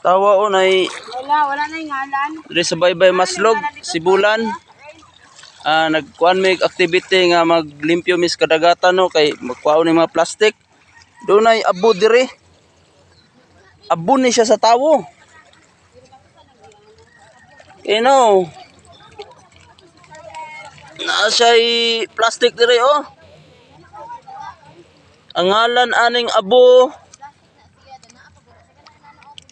Tawa o nay Wala, wala na ngalan. diri sa Baybay Maslog, Sibulan. Ah nagkuan may activity nga maglimpyo mis kadagatan no kay magkuhaon ni mga plastic. Doon ay abo diri. Abo ni siya sa tawo. Ino. Naa siya plastic diri oh. Ang ngalan aning abo.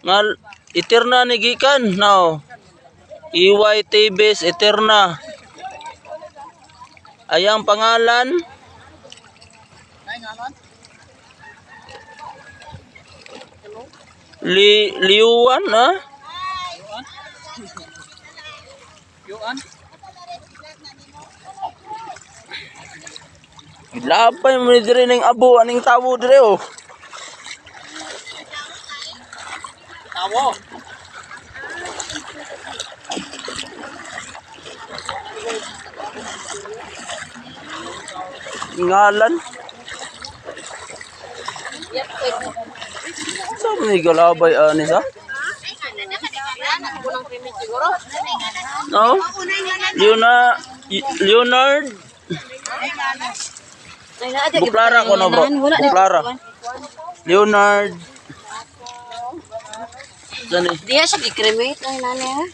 Ngal Eterna ni gikan now. EY TBS Eterna. Ayang pangalan. Li Liuan ha? Labay mo ni dire ning abo aning tawo dire oh. Tawo. Ngalan. Sa ni galabay ani sa? Unang krimen siguro. No? Leona Leonard ada, Buklara ko no bro. Buklara. Leonard. Dani. Diya siya gikremate. Ay, nani ha?